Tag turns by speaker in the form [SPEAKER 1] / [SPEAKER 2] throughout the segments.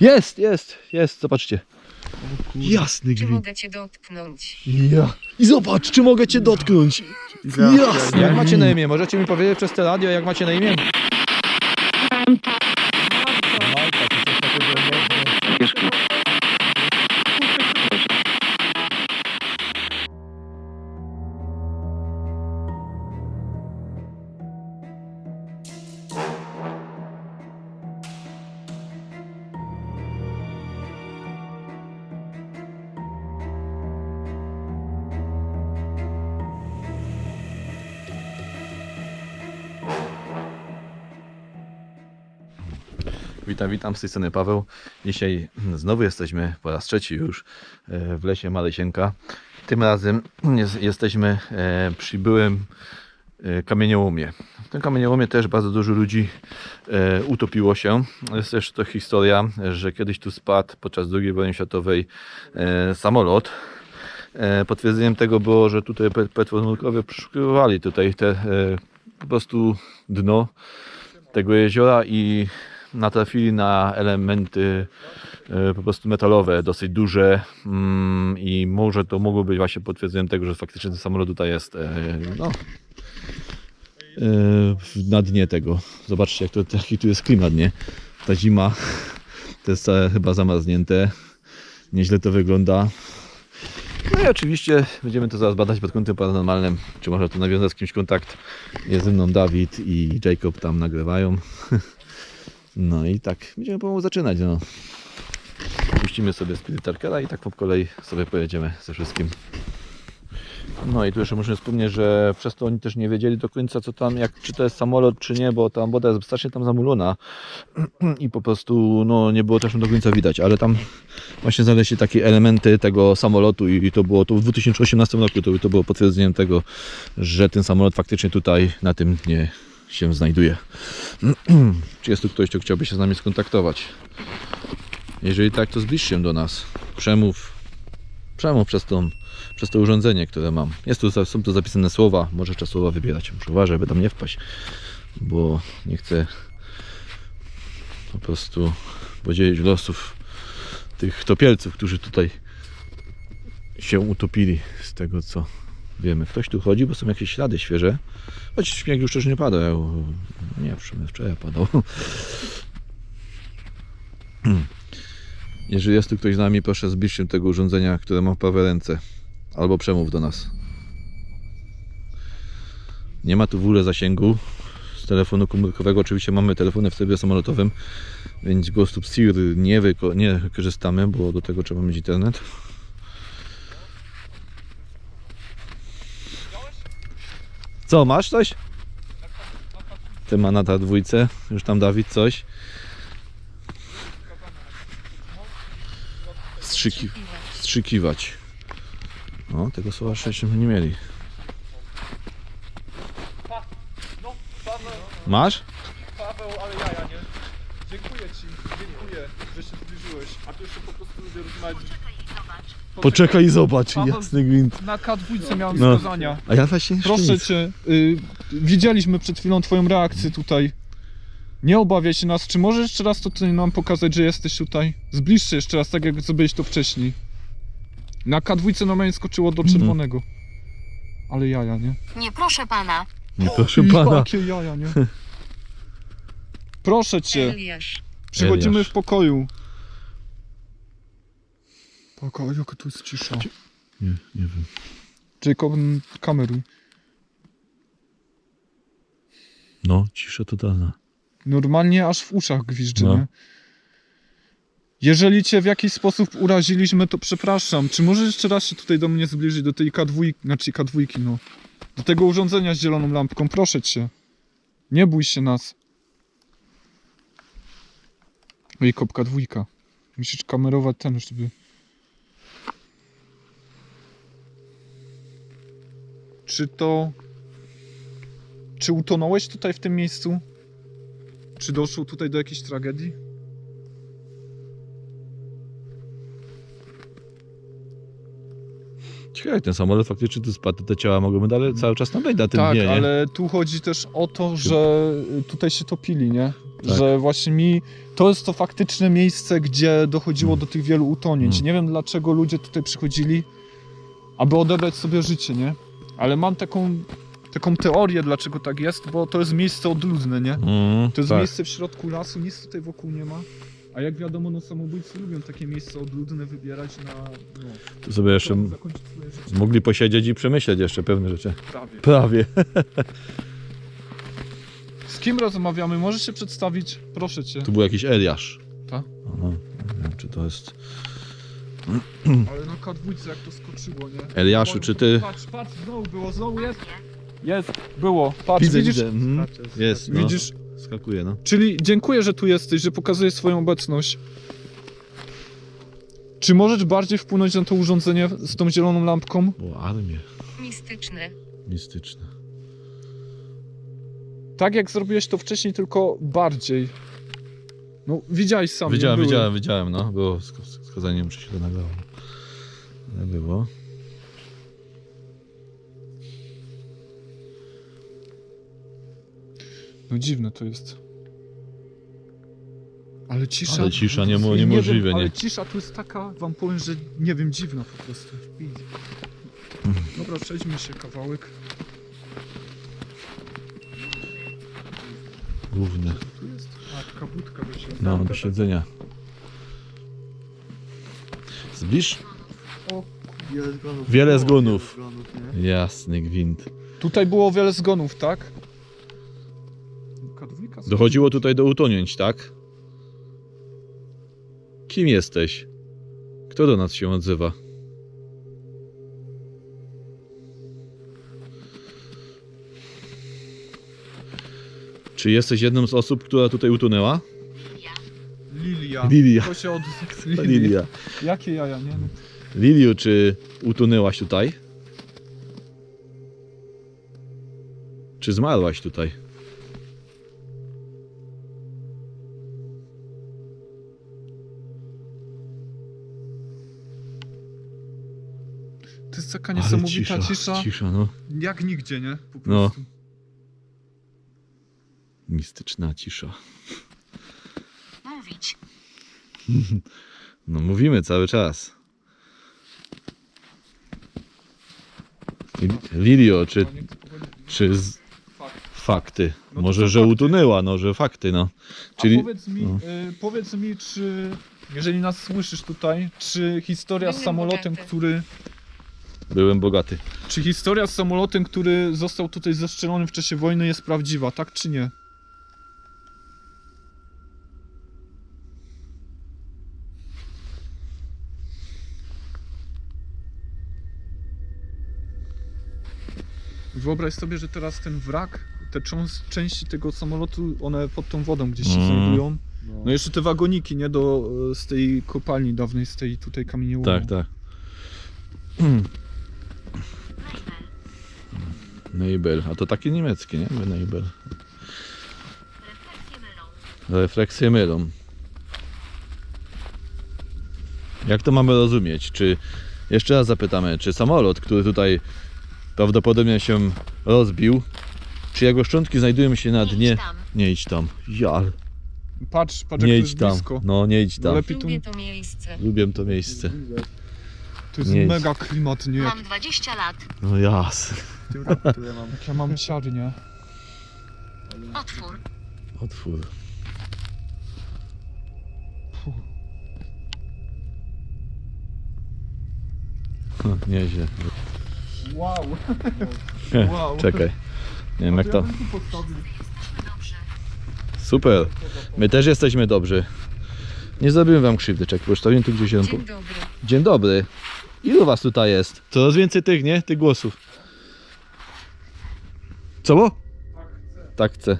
[SPEAKER 1] Jest, jest, jest, zobaczcie. Jasny
[SPEAKER 2] Czy
[SPEAKER 1] gwint.
[SPEAKER 2] mogę cię dotknąć?
[SPEAKER 1] Ja. I zobacz, czy mogę cię dotknąć. Jasny
[SPEAKER 3] Jak macie na imię? Możecie mi powiedzieć przez te radio, jak macie na imię?
[SPEAKER 1] Witam, witam, z tej strony Paweł. Dzisiaj znowu jesteśmy po raz trzeci już e, w lesie Malesienka. Tym razem jest, jesteśmy e, przy byłym e, kamieniołomie. W tym kamieniołomie też bardzo dużo ludzi utopiło się. Jest też to historia, że kiedyś tu spadł podczas II wojny światowej samolot. Potwierdzeniem tego było, że tutaj pe- petrolnurkowie przeszukiwali tutaj te po prostu dno tego jeziora i natrafili na elementy e, po prostu metalowe, dosyć duże mm, i może to mogło być właśnie potwierdzeniem tego, że faktycznie ten samolot tutaj jest e, no, e, na dnie tego. Zobaczcie jak to, jaki tu jest klimat, nie? Ta zima to jest chyba zamarznięte. Nieźle to wygląda. No i oczywiście będziemy to zaraz badać pod kątem paranormalnym, czy można tu nawiązać z kimś kontakt. Jest ze mną Dawid i Jacob tam nagrywają. No i tak, będziemy pomału zaczynać. No. Puścimy sobie Spirit Trackera i tak po kolei sobie pojedziemy ze wszystkim. No i tu jeszcze muszę wspomnieć, że przez to oni też nie wiedzieli do końca co tam, jak, czy to jest samolot, czy nie, bo tam woda jest strasznie tam zamulona i po prostu no, nie było też do końca widać, ale tam właśnie znaleźli takie elementy tego samolotu i to było to w 2018 roku, to, to było potwierdzeniem tego, że ten samolot faktycznie tutaj na tym dnie się znajduje. Czy jest tu ktoś, kto chciałby się z nami skontaktować? Jeżeli tak, to zbliż się do nas. Przemów, przemów przez, tą, przez to urządzenie, które mam. Jest tu, są tu zapisane słowa, możesz te słowa wybierać. Muszę uważać, by tam nie wpaść, bo nie chcę po prostu podzielić losów tych topielców, którzy tutaj się utopili z tego, co wiemy. Ktoś tu chodzi, bo są jakieś ślady świeże. Choć śnieg już też nie pada. ja- Nie, w sumie wczoraj padał. Jeżeli jest tu ktoś z nami, proszę zbliż się tego urządzenia, które mam w ręce. Albo przemów do nas. Nie ma tu w ogóle zasięgu. Z telefonu komórkowego oczywiście mamy telefony w trybie samolotowym, więc Tube Seer nie, nie korzystamy, bo do tego trzeba mieć internet. Co, masz coś? Ty ma na ta dwójce, już tam Dawid coś. Strzyki, strzykiwać. No, tego słowa jeszcze nie mieli. Masz?
[SPEAKER 4] Paweł, ale jaja, nie? Dziękuję ci, dziękuję, że się zbliżyłeś. A tu jeszcze po prostu ludzie rozmawiać.
[SPEAKER 1] Poczekaj i zobacz,
[SPEAKER 4] Paweł-
[SPEAKER 1] jasny gwint.
[SPEAKER 4] Na K2 miałem
[SPEAKER 1] No.
[SPEAKER 4] wskazania.
[SPEAKER 1] A ja właśnie jeszcze
[SPEAKER 4] Proszę
[SPEAKER 1] nic.
[SPEAKER 4] cię, y, widzieliśmy przed chwilą twoją reakcję tutaj. Nie obawiaj się nas. Czy możesz jeszcze raz to tutaj nam pokazać, że jesteś tutaj? Zbliż się jeszcze raz, tak jak zrobiłeś to wcześniej. Na K2 normalnie skoczyło do
[SPEAKER 1] Mhm.
[SPEAKER 4] czerwonego. Ale jaja, nie?
[SPEAKER 2] Nie proszę pana.
[SPEAKER 1] Nie proszę pana.
[SPEAKER 4] Jakie jaja, nie? Proszę cię.
[SPEAKER 2] Eliasz.
[SPEAKER 4] Przychodzimy
[SPEAKER 1] Eliasz.
[SPEAKER 4] w pokoju. Pokoju, jaka tu jest cisza.
[SPEAKER 1] Nie, nie wiem.
[SPEAKER 4] Jacob, m, kameruj.
[SPEAKER 1] No, cisza totalna.
[SPEAKER 4] Normalnie aż w uszach gwizdży,
[SPEAKER 1] No.
[SPEAKER 4] nie? Jeżeli cię w jakiś sposób uraziliśmy, to przepraszam. Czy możesz jeszcze raz się tutaj do mnie zbliżyć, do tej K2, znaczy K2, no. Do tego urządzenia z zieloną lampką, proszę cię. Nie bój się nas. Jacob K2. Musisz kamerować ten, żeby... Czy to... Czy utonąłeś tutaj w tym miejscu? Czy doszło tutaj do jakiejś tragedii?
[SPEAKER 1] Ciekawe, ten samolot faktycznie tu spadł, te ciała mogłyby dalej cały czas tam być na tym
[SPEAKER 4] tak,
[SPEAKER 1] dnie, nie?
[SPEAKER 4] ale tu chodzi też o to, że tutaj się topili, nie?
[SPEAKER 1] Tak.
[SPEAKER 4] że właśnie mi to jest to faktyczne miejsce, gdzie dochodziło do tych wielu utonięć.
[SPEAKER 1] Mm.
[SPEAKER 4] Nie wiem dlaczego ludzie tutaj przychodzili, aby odebrać sobie życie, nie? Ale mam taką, taką teorię, dlaczego tak jest, bo to jest miejsce odludne, nie?
[SPEAKER 1] Mm,
[SPEAKER 4] To jest
[SPEAKER 1] tak.
[SPEAKER 4] miejsce w środku lasu, nic tutaj wokół nie ma. A jak wiadomo, no samobójcy lubią takie miejsca odludne wybierać na... No,
[SPEAKER 1] Tu sobie jeszcze mogli posiedzieć i przemyśleć jeszcze pewne rzeczy.
[SPEAKER 4] Prawie.
[SPEAKER 1] Prawie.
[SPEAKER 4] Z kim rozmawiamy? Możesz się przedstawić? Proszę cię.
[SPEAKER 1] Tu był jakiś Eliasz.
[SPEAKER 4] Tak?
[SPEAKER 1] Aha, nie wiem, czy to jest...
[SPEAKER 4] Ale na K2 jak to skoczyło, nie?
[SPEAKER 1] Eliaszu, czy ty...
[SPEAKER 4] Patrz, patrz, znowu było, znowu jest. Jest, było. Patrz,
[SPEAKER 1] Widzę,
[SPEAKER 4] widzisz?
[SPEAKER 1] widzę. Mhm. Jest, no.
[SPEAKER 4] Widzisz?
[SPEAKER 1] Skakuje, no.
[SPEAKER 4] Czyli dziękuję, że tu jesteś, że pokazujesz swoją obecność. Czy możesz bardziej wpłynąć na to urządzenie z tą zieloną lampką?
[SPEAKER 1] O, armię.
[SPEAKER 2] Mistyczny.
[SPEAKER 1] Mistyczne.
[SPEAKER 4] Tak jak zrobiłeś to wcześniej, tylko bardziej. No, widziałeś sam. nie?
[SPEAKER 1] Widziałem,
[SPEAKER 4] Były.
[SPEAKER 1] widziałem, widziałem, no. Było sk- wskazanie, muszę się to nagrało. Ale było.
[SPEAKER 4] No dziwne to jest. Ale cisza.
[SPEAKER 1] Ale cisza nie-
[SPEAKER 4] nie
[SPEAKER 1] niemożliwe,
[SPEAKER 4] wiem,
[SPEAKER 1] nie?
[SPEAKER 4] Ale cisza tu jest taka, wam powiem, że nie wiem, dziwna po prostu. Dobra, przejdźmy się kawałek.
[SPEAKER 1] Główny.
[SPEAKER 4] Tu jest. A, taka budka do siedzenia.
[SPEAKER 1] No, do siedzenia. Zbliż?
[SPEAKER 4] O,
[SPEAKER 5] Wiele zgonów.
[SPEAKER 1] Wiele zgonów.
[SPEAKER 5] wiele zgonów, nie?
[SPEAKER 1] Jasny gwint.
[SPEAKER 4] Tutaj było wiele zgonów, tak?
[SPEAKER 1] Dochodziło tutaj do utonięć, tak? Kim jesteś? Kto do nas się odzywa? Czy jesteś jedną z osób, która tutaj utonęła?
[SPEAKER 4] Lilia.
[SPEAKER 1] Lilia.
[SPEAKER 4] To się od...
[SPEAKER 1] Lilia.
[SPEAKER 4] Jakie jaja, nie? No.
[SPEAKER 1] Liliu, czy utonęłaś tutaj? Czy zmarłaś tutaj?
[SPEAKER 4] To jest taka
[SPEAKER 1] Ale
[SPEAKER 4] niesamowita cisza,
[SPEAKER 1] Cisza, no.
[SPEAKER 4] Jak nigdzie, nie? Po
[SPEAKER 1] No.
[SPEAKER 4] prostu.
[SPEAKER 1] Mistyczna cisza.
[SPEAKER 2] Mówić.
[SPEAKER 1] No mówimy cały czas. Li- Lilio, czy, czy z...
[SPEAKER 4] Fakt.
[SPEAKER 1] fakty?
[SPEAKER 4] No
[SPEAKER 1] Może, że
[SPEAKER 4] fakty.
[SPEAKER 1] utonęła, no, że fakty, no. Czyli
[SPEAKER 4] A powiedz mi,
[SPEAKER 1] no.
[SPEAKER 4] y, powiedz mi, czy jeżeli nas słyszysz tutaj, czy historia z samolotem,
[SPEAKER 2] bogaty.
[SPEAKER 4] który.
[SPEAKER 1] byłem bogaty.
[SPEAKER 4] Czy historia z samolotem, który został tutaj zestrzelony w czasie wojny jest prawdziwa, tak czy nie? Wyobraź sobie, że teraz ten wrak, te cząs- części tego samolotu, one pod tą wodą gdzieś się
[SPEAKER 1] Mm.
[SPEAKER 4] znajdują. No jeszcze te wagoniki, nie? Do, e, z tej kopalni dawnej, z tej tutaj kamieniołomu.
[SPEAKER 1] Tak, tak. Neibel, a to takie niemieckie, nie? Neibel. Refleksje mylą. Jak to mamy rozumieć? Czy, jeszcze raz zapytamy, czy samolot, który tutaj prawdopodobnie się rozbił, czy jego szczątki znajdują się na
[SPEAKER 2] Nie
[SPEAKER 1] dnie...
[SPEAKER 2] idź tam.
[SPEAKER 1] Nie idź tam. Ja,
[SPEAKER 4] Patrz, patrz jak
[SPEAKER 1] nie
[SPEAKER 4] to
[SPEAKER 1] idź
[SPEAKER 4] jest
[SPEAKER 1] tam.
[SPEAKER 4] blisko.
[SPEAKER 1] No, nie idź tam.
[SPEAKER 4] lepiej tu,
[SPEAKER 2] Lubię to miejsce.
[SPEAKER 1] Lubię to miejsce.
[SPEAKER 4] to jest
[SPEAKER 1] nie idź.
[SPEAKER 4] mega klimat, nie? Jak,
[SPEAKER 2] Mam 20 lat.
[SPEAKER 1] No jas.
[SPEAKER 5] Tyle mam.
[SPEAKER 4] jak ja mam siary, nie?
[SPEAKER 2] Otwór.
[SPEAKER 1] Otwór. Nieźle.
[SPEAKER 4] Wow. Wow.
[SPEAKER 1] Czekaj. Nie wiem jak
[SPEAKER 4] Ja
[SPEAKER 1] to. Super. My też jesteśmy dobrzy. Nie zrobiłem wam krzywdy, czekaj, postawiłem tu gdzieś jeden.
[SPEAKER 2] Dzień dobry.
[SPEAKER 1] Dzień dobry. Ilu was tutaj jest? Coraz więcej tych, nie? Tych głosów. Co było? Tak chcę.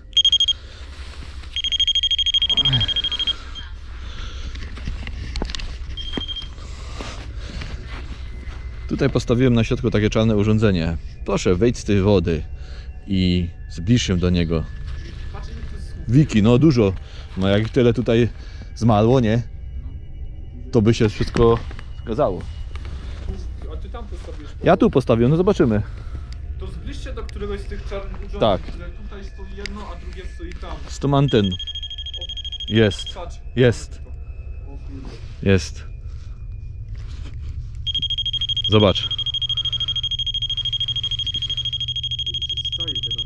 [SPEAKER 1] Tutaj postawiłem na środku takie czarne urządzenie. Proszę, wejdź z tej wody i zbliż się do niego. Wiki, no dużo. No jak tyle tutaj zmarło, nie? To by się wszystko zgadzało.
[SPEAKER 4] A ty tam postawisz.
[SPEAKER 1] Ja tu postawiłem, no zobaczymy.
[SPEAKER 4] To zbliżcie do któregoś z tych czarnych urządzeń,
[SPEAKER 1] Tak.
[SPEAKER 4] które tutaj stoi jedno, a drugie stoi tam.
[SPEAKER 1] Z tą anten. Jest.
[SPEAKER 4] Patrz.
[SPEAKER 1] Jest. Jest. Zobacz.
[SPEAKER 5] Stoi teraz.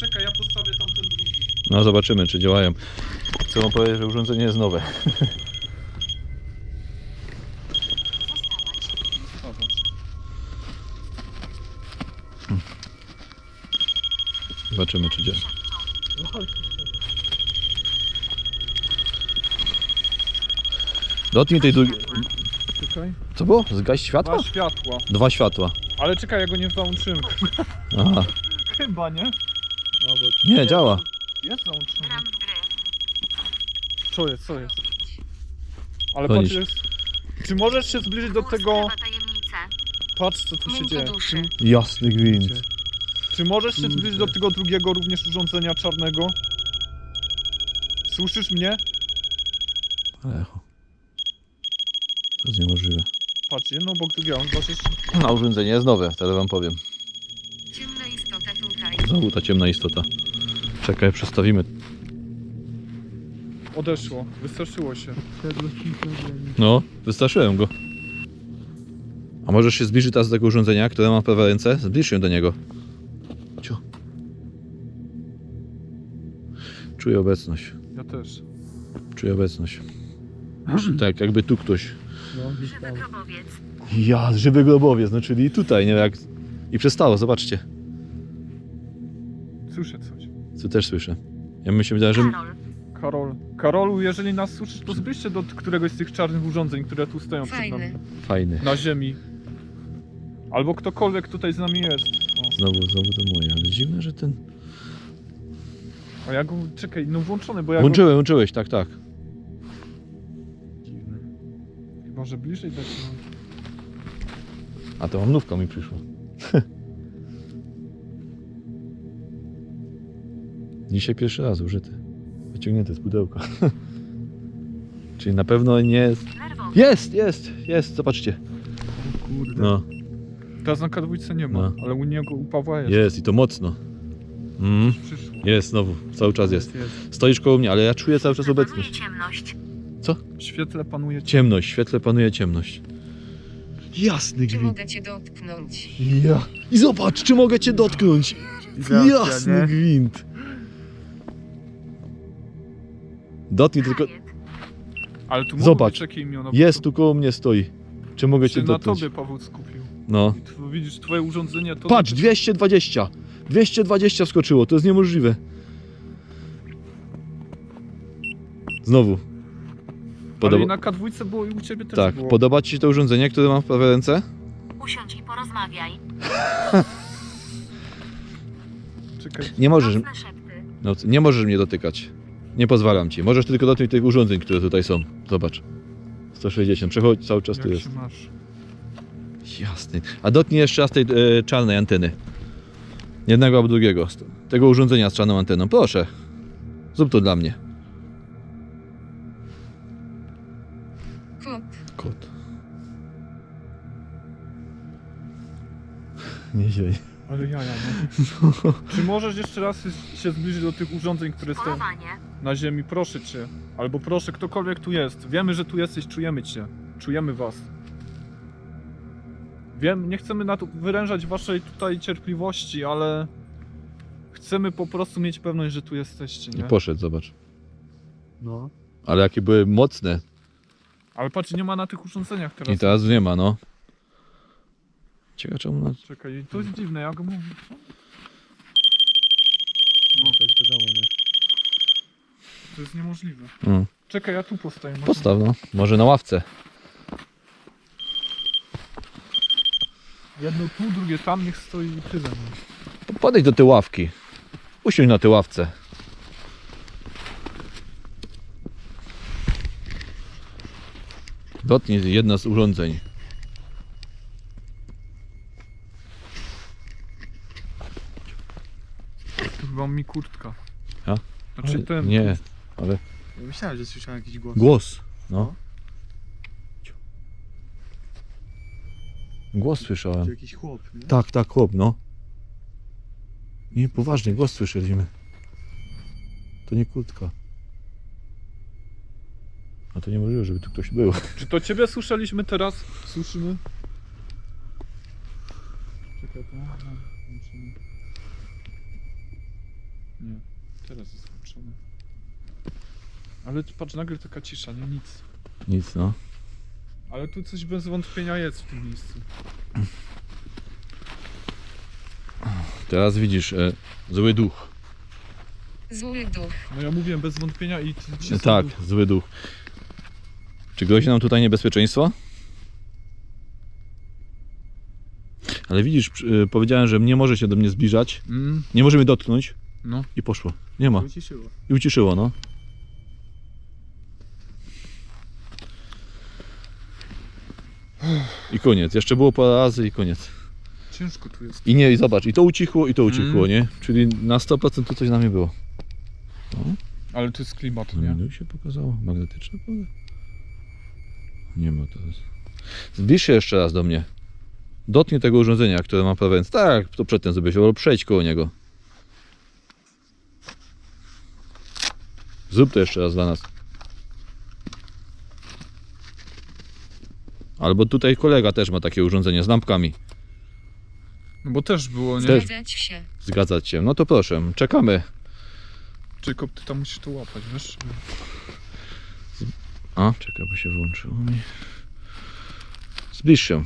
[SPEAKER 4] Czekaj, ja postawię tamten drugi.
[SPEAKER 1] No zobaczymy, czy działają. Chcę wam powiedzieć, że urządzenie jest nowe.
[SPEAKER 4] Zobacz.
[SPEAKER 1] Zobaczymy, czy działa. Dotknij tej drugiej...
[SPEAKER 4] Czekaj.
[SPEAKER 1] Co było? Zgaś światło?
[SPEAKER 4] Dwa światła.
[SPEAKER 1] Dwa światła.
[SPEAKER 4] Ale czekaj, ja go nie załączyłem.
[SPEAKER 1] Aha.
[SPEAKER 4] Chyba, nie?
[SPEAKER 5] No,
[SPEAKER 1] Nie, działa.
[SPEAKER 4] Jest załączony.
[SPEAKER 2] Gram w gry.
[SPEAKER 4] Co jest, co jest? Ale
[SPEAKER 1] Chodź.
[SPEAKER 4] patrz, jest... Czy możesz się zbliżyć do tego...
[SPEAKER 2] Tajemnicę.
[SPEAKER 4] Patrz, co tu się dzieje.
[SPEAKER 2] duszy.
[SPEAKER 4] Czy,
[SPEAKER 1] Jasny gwint.
[SPEAKER 4] czy możesz się zbliżyć do tego drugiego również urządzenia czarnego? Słyszysz mnie?
[SPEAKER 1] Ale echo. To jest niemożliwe.
[SPEAKER 4] Patrz, jedno obok drugiego. Zobaczysz?
[SPEAKER 1] A urządzenie jest nowe, teraz wam powiem.
[SPEAKER 2] Ciemna istota tutaj.
[SPEAKER 1] Znowu ta ciemna istota. Czekaj, przestawimy.
[SPEAKER 4] Odeszło. Wystraszyło się.
[SPEAKER 1] No, wystraszyłem go. A możesz się zbliżyć teraz do tego urządzenia, które ma w prawej ręce? Zbliż się do niego. Cio. Czuję obecność.
[SPEAKER 4] Ja też.
[SPEAKER 1] Czuję obecność. Tak, jakby tu ktoś.
[SPEAKER 5] No, gdzieś tam.
[SPEAKER 1] Ja, żywy grobowiec, no czyli tutaj, nie jak... I przestało, zobaczcie.
[SPEAKER 4] Słyszę coś.
[SPEAKER 1] Co też słyszę. Ja bym się wydaje, że...
[SPEAKER 2] Karol.
[SPEAKER 4] Karol. Karolu, jeżeli nas słyszysz, to zbliż się do któregoś z tych czarnych urządzeń, które tu stoją przed
[SPEAKER 2] Fajny.
[SPEAKER 4] nami.
[SPEAKER 1] Fajny.
[SPEAKER 4] Na ziemi. Albo ktokolwiek tutaj z nami jest. O.
[SPEAKER 1] Znowu, znowu to moje, ale dziwne, że ten...
[SPEAKER 4] A ja go... Czekaj, no włączony, bo ja
[SPEAKER 1] Włączyłem, włączyłeś, tak, tak.
[SPEAKER 4] Go... Chyba, że bliżej tak...
[SPEAKER 1] A to mamnówka mi przyszła. Dzisiaj pierwszy raz użyty. Wyciągnięty z pudełka. Czyli na pewno nie jest... Jest, jest, jest, zobaczcie.
[SPEAKER 5] O kurde.
[SPEAKER 1] No,
[SPEAKER 4] Teraz na kadwójce nie ma,
[SPEAKER 1] No.
[SPEAKER 4] ale u niego, u Pawła jest.
[SPEAKER 1] jest i to mocno. Mm,
[SPEAKER 4] Przyszło.
[SPEAKER 1] jest znowu, cały czas jest. Stoisz koło mnie, ale ja czuję cały czas obecność.
[SPEAKER 2] ciemność.
[SPEAKER 4] W świetle panuje ciemność.
[SPEAKER 1] W świetle panuje ciemność. Jasny
[SPEAKER 2] Czy
[SPEAKER 1] gwint.
[SPEAKER 2] mogę cię dotknąć?
[SPEAKER 1] Ja. I zobacz, czy mogę cię dotknąć. Jasny
[SPEAKER 5] nie?
[SPEAKER 1] gwint. Dotknij tylko...
[SPEAKER 4] Ale tu
[SPEAKER 1] Zobacz.
[SPEAKER 4] Być bo
[SPEAKER 1] Jest, tu koło mnie stoi. Czy mogę
[SPEAKER 4] się
[SPEAKER 1] cię
[SPEAKER 4] na
[SPEAKER 1] dotknąć?
[SPEAKER 4] tobie Paweł skupił.
[SPEAKER 1] No.
[SPEAKER 4] I tu widzisz, twoje urządzenie to...
[SPEAKER 1] Patrz, 220. 220 wskoczyło, to jest niemożliwe. Znowu.
[SPEAKER 4] Ale
[SPEAKER 1] Podoba...
[SPEAKER 4] i na kadwójce było i u ciebie też
[SPEAKER 1] Tak,
[SPEAKER 4] było.
[SPEAKER 1] podoba Ci się to urządzenie, które mam w prawej ręce?
[SPEAKER 2] Usiądź i porozmawiaj.
[SPEAKER 4] Czekaj.
[SPEAKER 1] Nie możesz,
[SPEAKER 2] Nocne szepty.
[SPEAKER 1] no, nie możesz mnie dotykać. Nie pozwalam Ci. Możesz tylko dotknąć tych urządzeń, które tutaj są. Zobacz. 160, przechodź, cały czas tu
[SPEAKER 4] Jak
[SPEAKER 1] jest.
[SPEAKER 4] się masz?
[SPEAKER 1] Jasny. A dotknij jeszcze raz tej e, czarnej anteny. Jednego albo drugiego. z Tego urządzenia z czarną anteną. Proszę. Zrób to dla mnie. Nie ziej.
[SPEAKER 4] Ale jaja, no. Czy możesz jeszcze raz się zbliżyć do tych urządzeń, które stoją
[SPEAKER 2] Polowanie.
[SPEAKER 4] na ziemi? Proszę cię. Albo proszę, ktokolwiek tu jest. Wiemy, że tu jesteś, czujemy cię. Czujemy was. Wiem, nie chcemy na to wyrężać waszej tutaj cierpliwości, ale chcemy po prostu mieć pewność, że tu jesteście,
[SPEAKER 1] I
[SPEAKER 4] nie?
[SPEAKER 1] poszedł, zobacz.
[SPEAKER 5] No.
[SPEAKER 1] Ale jakie były mocne.
[SPEAKER 4] Ale patrz, nie ma na tych urządzeniach teraz.
[SPEAKER 1] I teraz nie ma, no. Ciekawe czemu na...
[SPEAKER 4] Czekaj, to jest dziwne, ja go mówię.
[SPEAKER 5] No, to jest wiadomo, nie?
[SPEAKER 4] To jest niemożliwe.
[SPEAKER 1] Mm.
[SPEAKER 4] Czekaj, ja tu postaję. może-
[SPEAKER 1] Postaw, no. Może na ławce.
[SPEAKER 4] Jedno tu, drugie tam, niech stoi i tyle. no.
[SPEAKER 1] Podejdź do tej ławki. Usiądź na tej ławce. Dotknij jedna z urządzeń.
[SPEAKER 4] Chyba mi kurtka.
[SPEAKER 1] A?
[SPEAKER 4] Znaczy ten.
[SPEAKER 1] Nie, ale
[SPEAKER 5] Ja myślałem, że słyszałem jakiś głos.
[SPEAKER 1] głos. No. Głos słyszałem.
[SPEAKER 5] Jakiś chłop, nie?
[SPEAKER 1] Tak, tak, chłop, no. Nie, poważnie, głos słyszeliśmy. To nie kurtka. A to niemożliwe, żeby tu ktoś był.
[SPEAKER 4] Czy to ciebie słyszeliśmy teraz? Słyszymy? Czekaj, to... no, włączymy. Nie, teraz jest włączone. Ale patrz, nagle taka cisza, nie nic.
[SPEAKER 1] Nic, no.
[SPEAKER 4] Ale tu coś bez wątpienia jest w tym miejscu.
[SPEAKER 1] Teraz widzisz, e, zły duch.
[SPEAKER 2] Zły duch.
[SPEAKER 4] No ja mówiłem bez wątpienia i... ty- ci
[SPEAKER 1] tak,
[SPEAKER 4] są-
[SPEAKER 1] zły duch. Czy grozi nam tutaj niebezpieczeństwo? Ale widzisz, przy- e, powiedziałem, że nie może się do mnie zbliżać,
[SPEAKER 4] Mm,
[SPEAKER 1] nie może mnie dotknąć
[SPEAKER 4] no.
[SPEAKER 1] i poszło. Nie ma.
[SPEAKER 5] Uciszyło.
[SPEAKER 1] I uciszyło, no. I koniec. Jeszcze było parę razy i koniec.
[SPEAKER 4] Ciężko tu jest.
[SPEAKER 1] I nie, i zobacz, i to ucichło, i to ucichło,
[SPEAKER 4] Mm.
[SPEAKER 1] nie? Czyli na 100% tu coś z nami było.
[SPEAKER 4] Ale tu jest klimat,
[SPEAKER 1] No
[SPEAKER 4] nie?
[SPEAKER 1] menu się pokazało. Magnetyczne pole. Nie ma to. Zbliż się jeszcze raz do mnie. Dotknij tego urządzenia, które ma prawie. Tak, to przedtem zrobiłeś, albo przejdź koło niego. Zrób to jeszcze raz dla nas. Albo tutaj kolega też ma takie urządzenie z lampkami.
[SPEAKER 4] No bo też było, nie?
[SPEAKER 1] Też.
[SPEAKER 2] Zgadzać się.
[SPEAKER 1] Zgadzać się. No to proszę, czekamy.
[SPEAKER 4] Jacob, ty tam musisz to łapać, wiesz?
[SPEAKER 1] A, czekaj, bo się włączyło mi. Zbliż się.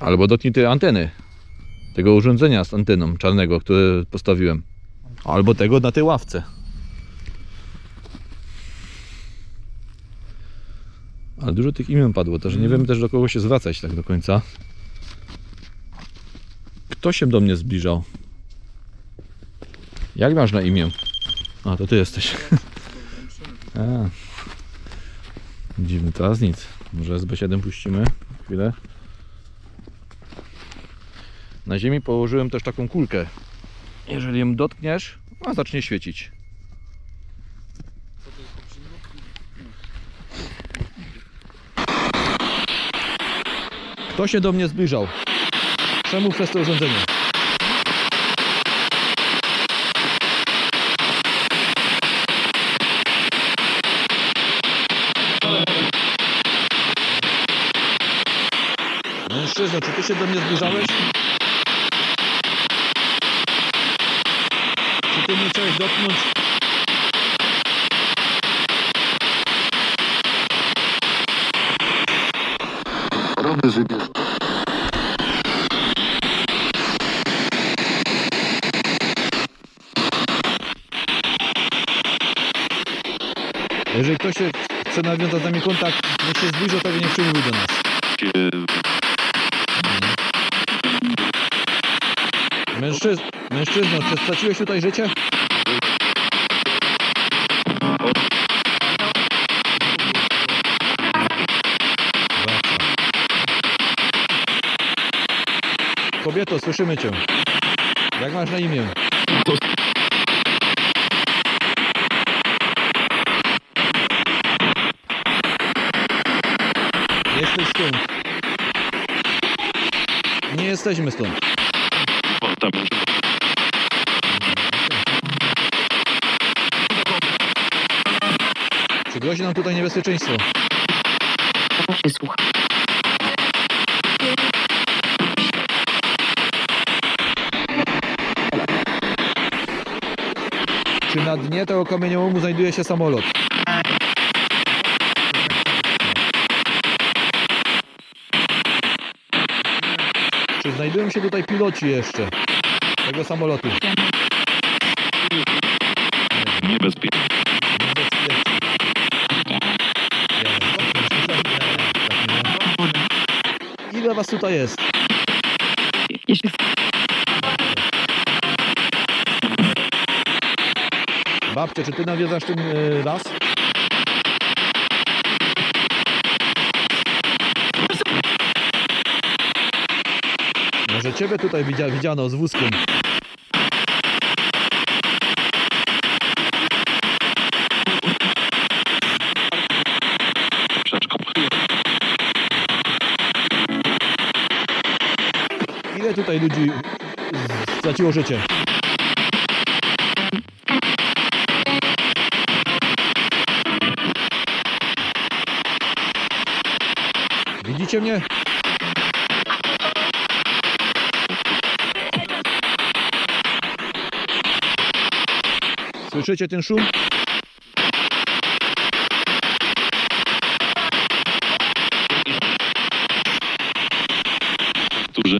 [SPEAKER 1] Albo dotknij tej anteny. Tego urządzenia z anteną czarnego, które postawiłem. Albo tego na tej ławce. Ale dużo tych imion padło, też nie
[SPEAKER 4] Mm.
[SPEAKER 1] wiem też do kogo się zwracać tak do końca. Kto się do mnie zbliżał? Jak masz na imię? A, to ty jesteś. A. Dziwny, teraz nic. Może SB7 puścimy? Chwilę. Na ziemi położyłem też taką kulkę. Jeżeli ją dotkniesz, ona zacznie świecić. Kto się do mnie zbliżał? Czemu przez to urządzenie? Mężczyzno, czy ty się do mnie zbliżałeś? Czy ty mnie chciałeś dotknąć? Jeżeli ktoś się chce nawiązać z nami kontakt, niech się zbliży, to niech przemówi do nas. Mężczyz... Mężczyzno, czy straciłeś tutaj życie? Kobieto, słyszymy cię. Jak masz na imię? Jesteś stąd. Nie jesteśmy stąd. Czy grozi nam tutaj niebezpieczeństwo? Czy na dnie tego kamieniołomu znajduje się samolot? Czy znajdują się tutaj piloci jeszcze tego samolotu?
[SPEAKER 6] Niebezpiecznie.
[SPEAKER 1] Ile was tutaj jest? Babcie, czy ty nawiedzasz ten y, las? Może ciebie tutaj widzia, widziano z wózkiem. Ile tutaj ludzi straciło życie? Słyszycie mnie? Słyszycie ten szum?
[SPEAKER 3] Którzy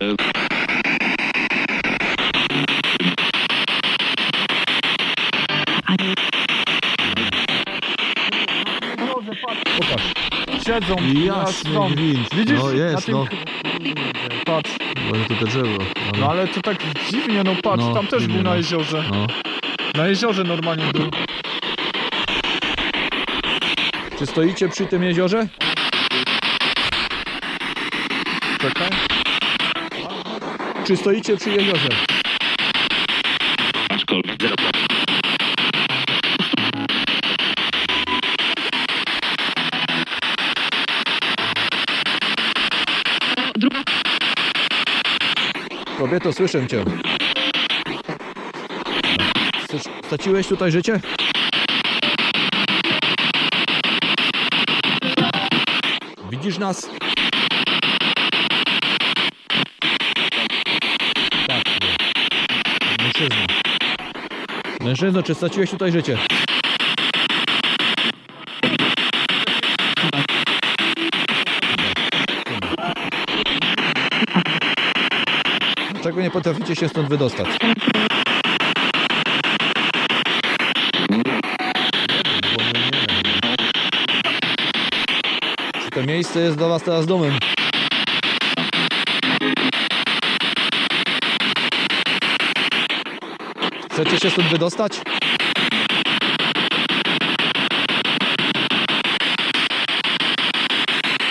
[SPEAKER 1] Popatrz.
[SPEAKER 4] Siedzą,
[SPEAKER 5] Jasny gwint.
[SPEAKER 4] Widzisz?
[SPEAKER 5] No
[SPEAKER 4] na
[SPEAKER 5] jest,
[SPEAKER 4] tym...
[SPEAKER 5] no.
[SPEAKER 4] Patrz,
[SPEAKER 5] to te drzewo. ale-
[SPEAKER 4] no ale to tak dziwnie, no patrz,
[SPEAKER 5] No,
[SPEAKER 4] tam też
[SPEAKER 5] dziwnie,
[SPEAKER 4] był na
[SPEAKER 5] no.
[SPEAKER 4] jeziorze.
[SPEAKER 5] No.
[SPEAKER 4] Na jeziorze normalnie był.
[SPEAKER 1] Czy stoicie przy tym jeziorze?
[SPEAKER 4] Czekaj.
[SPEAKER 1] Czy stoicie przy jeziorze? Kobieto, słyszę cię. Straciłeś tutaj życie? Widzisz nas? Tak. Mężczyzna. Mężczyzno, czy straciłeś tutaj życie? Nie potraficie się stąd wydostać? Czy to miejsce jest dla was teraz domem? Chcecie się stąd wydostać?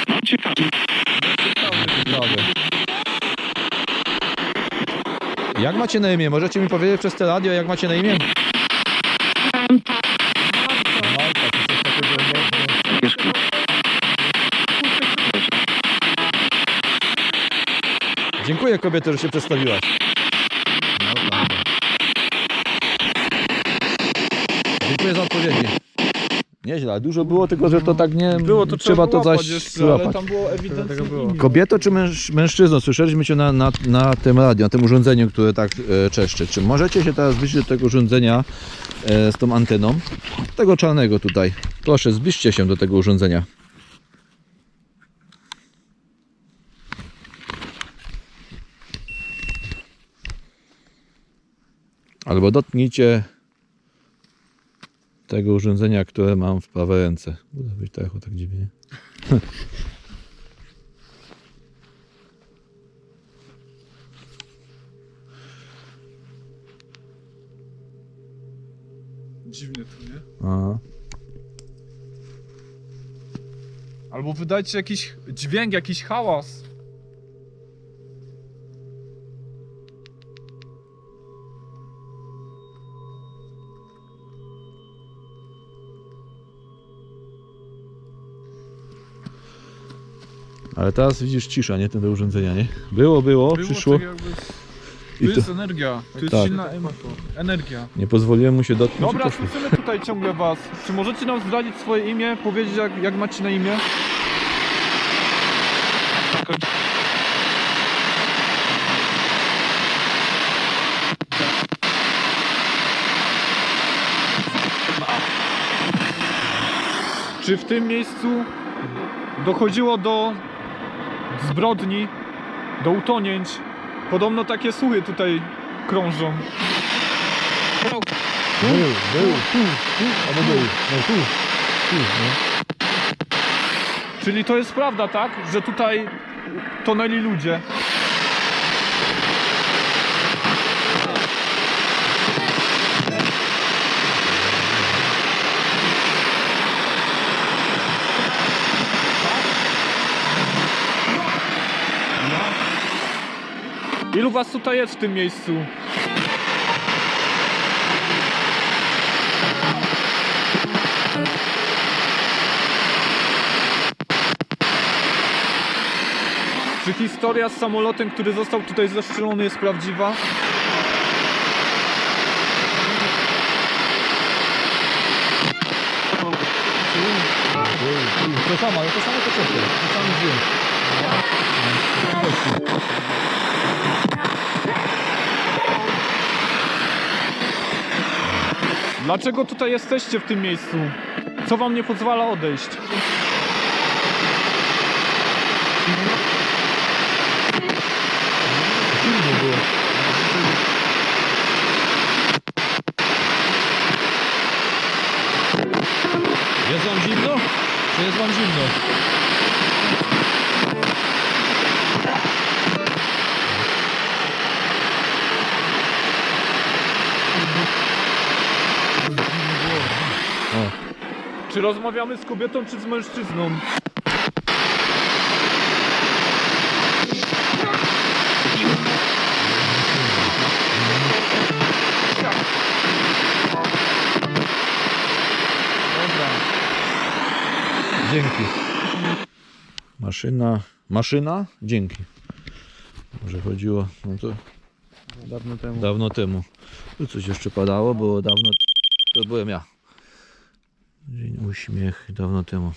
[SPEAKER 3] no, ciekawe.
[SPEAKER 1] Prawie. Jak macie na imię? Możecie mi powiedzieć przez te radio, jak macie na imię? Dziękuję kobieto, że się przedstawiłaś. Dużo było, tylko że to tak nie...
[SPEAKER 4] Było to
[SPEAKER 1] trzeba to zaś złapać.
[SPEAKER 4] tam było ewidentnie.
[SPEAKER 1] Kobieto czy męż, mężczyzno? Słyszeliśmy cię na, na, na tym radio, na tym urządzeniu, które tak e, czeszczy. Czy możecie się teraz zbliżyć do tego urządzenia e, z tą anteną? Tego czarnego tutaj. Proszę, zbliżcie się do tego urządzenia. Albo dotknijcie tego urządzenia, które mam w prawej ręce. Bude być echo tak dziwnie.
[SPEAKER 4] Dziwnie to, nie?
[SPEAKER 1] A.
[SPEAKER 4] Albo wydajcie jakiś dźwięk, jakiś hałas.
[SPEAKER 5] Ale teraz widzisz cisza, nie? Te urządzenia, nie? Było, było,
[SPEAKER 4] Było
[SPEAKER 5] przyszło.
[SPEAKER 4] tak jakby... Tu
[SPEAKER 5] I to,
[SPEAKER 4] jest energia, tu jest
[SPEAKER 5] Tak.
[SPEAKER 4] silna em- energia.
[SPEAKER 5] nie pozwoliłem mu się dotknąć. i
[SPEAKER 4] Dobra,
[SPEAKER 5] poszło.
[SPEAKER 4] słyszymy tutaj ciągle was. Czy możecie nam zdradzić swoje imię, powiedzieć jak, jak macie na imię? Czy w tym miejscu dochodziło do zbrodni, do utonięć? Podobno takie słuchy tutaj krążą.
[SPEAKER 5] Był, był, tu, tu, albo tu, tu, no.
[SPEAKER 4] Czyli to jest prawda, tak? Że tutaj tonęli ludzie. Ilu was tutaj jest w tym miejscu? Czy historia z samolotem, który został tutaj zestrzelony jest prawdziwa?
[SPEAKER 1] To samo, to samo to cieszę. To sam.
[SPEAKER 4] Dlaczego tutaj jesteście w tym miejscu? Co wam nie pozwala odejść?
[SPEAKER 1] Jest wam zimno? Czy jest wam zimno?
[SPEAKER 4] Czy rozmawiamy z kobietą, czy z mężczyzną?
[SPEAKER 1] Dzięki. Maszyna. Maszyna? Dzięki. Może chodziło. No to
[SPEAKER 5] Dawno temu.
[SPEAKER 1] dawno temu. Tu coś jeszcze padało, było dawno. To byłem ja. Dzień uśmiech dawno temu.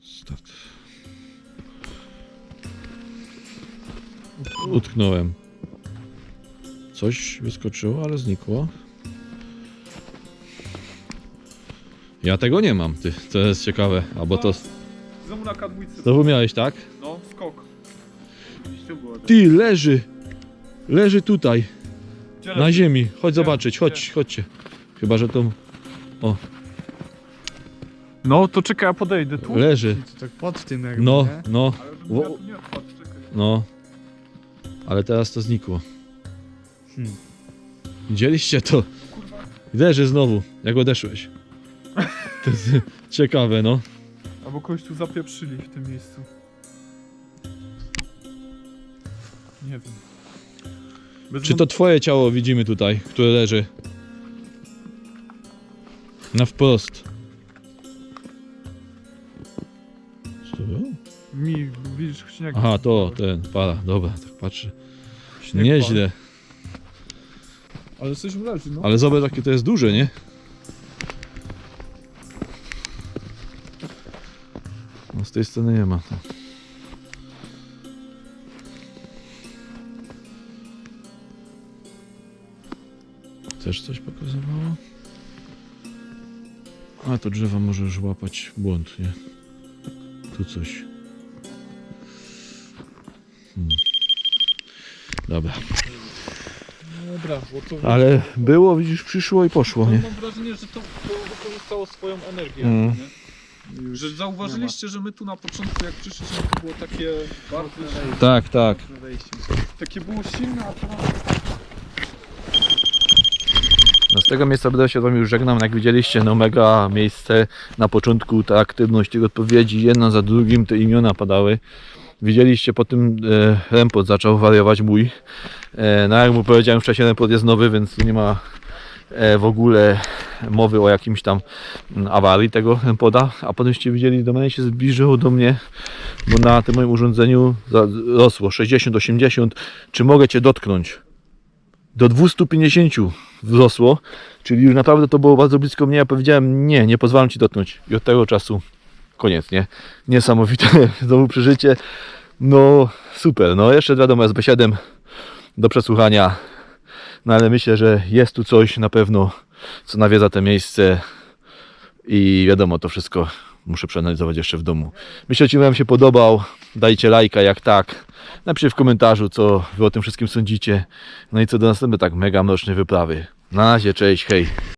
[SPEAKER 1] Start. Utknąłem. Coś wyskoczyło, ale znikło. Ja tego nie mam, ty. To jest ciekawe. Albo to.
[SPEAKER 4] Znowu na.
[SPEAKER 1] Znowu miałeś, tak?
[SPEAKER 4] No, skok.
[SPEAKER 5] Gdzieś tu było. tak.
[SPEAKER 1] Ty, leży! Leży tutaj,
[SPEAKER 4] Gdzie
[SPEAKER 1] na
[SPEAKER 4] leży?
[SPEAKER 1] ziemi. Chodź zobaczyć, chodź, chodźcie. Chyba, że to
[SPEAKER 4] No, to czekaj, ja podejdę tu.
[SPEAKER 1] leży.
[SPEAKER 5] To tak pod tym jakby,
[SPEAKER 1] No,
[SPEAKER 5] nie?
[SPEAKER 1] no,
[SPEAKER 4] Ale bym
[SPEAKER 1] Wo-
[SPEAKER 4] ja nie odpadł, czekaj.
[SPEAKER 1] no. Ale teraz to znikło.
[SPEAKER 5] Hmm.
[SPEAKER 1] Widzieliście to? Leży znowu, jak odeszłeś. To jest ciekawe, no.
[SPEAKER 4] Albo kogoś tu zapieprzyli w tym miejscu. Nie wiem. Bez
[SPEAKER 1] Czy to twoje ciało widzimy tutaj, które leży? Na wprost. Co to było?
[SPEAKER 4] Mi, widzisz, śnieg.
[SPEAKER 1] Aha, to, ten, para, dobra, tak patrzę.
[SPEAKER 4] Śnieg
[SPEAKER 1] Nieźle,
[SPEAKER 4] padł. Ale coś leży, no.
[SPEAKER 1] ale zobacz jakie to jest duże, nie? No z tej strony nie ma. Też coś pokazywało? A to drzewa może już łapać błąd, nie? Tu coś. Hmm. Dobra.
[SPEAKER 4] Dobra, bo to...
[SPEAKER 1] Ale było, widzisz, przyszło i poszło, nie?
[SPEAKER 4] Mam wrażenie, że to wykorzystało swoją energię.
[SPEAKER 1] Mm.
[SPEAKER 4] Nie? Że zauważyliście, że my tu na początku jak przyszliśmy to było takie bardzo
[SPEAKER 1] Tak, tak.
[SPEAKER 4] Takie było silne, a teraz
[SPEAKER 1] No z tego miejsca będę się z Wami już żegnam. Jak widzieliście, no mega miejsce. Na początku ta aktywność tych odpowiedzi, jedna za drugim te imiona padały. Widzieliście po tym e, Rempot zaczął wariować mój. E, no jak mu powiedziałem wcześniej, Rempot jest nowy, więc tu nie ma e, w ogóle mowy o jakimś tam mm, awarii tego Rempoda. A potemście widzieli, do mnie się zbliżyło do mnie, bo na tym moim urządzeniu rosło 60-80. Czy mogę Cię dotknąć? Do 250 wzrosło, czyli już naprawdę to było bardzo blisko mnie. Ja powiedziałem, nie, nie pozwalam Ci dotknąć. I od tego czasu koniec, nie? Niesamowite znowu przeżycie. No super, no jeszcze wiadomo SB7 do przesłuchania. No ale myślę, że jest tu coś na pewno, co nawiedza to miejsce i wiadomo, to wszystko muszę przeanalizować jeszcze w domu. Myślę, że Wam się podobał. Dajcie lajka, jak tak. Napiszcie w komentarzu, co Wy o tym wszystkim sądzicie. No i co do następnej tak mega mrocznej wyprawy. Na razie, cześć, hej.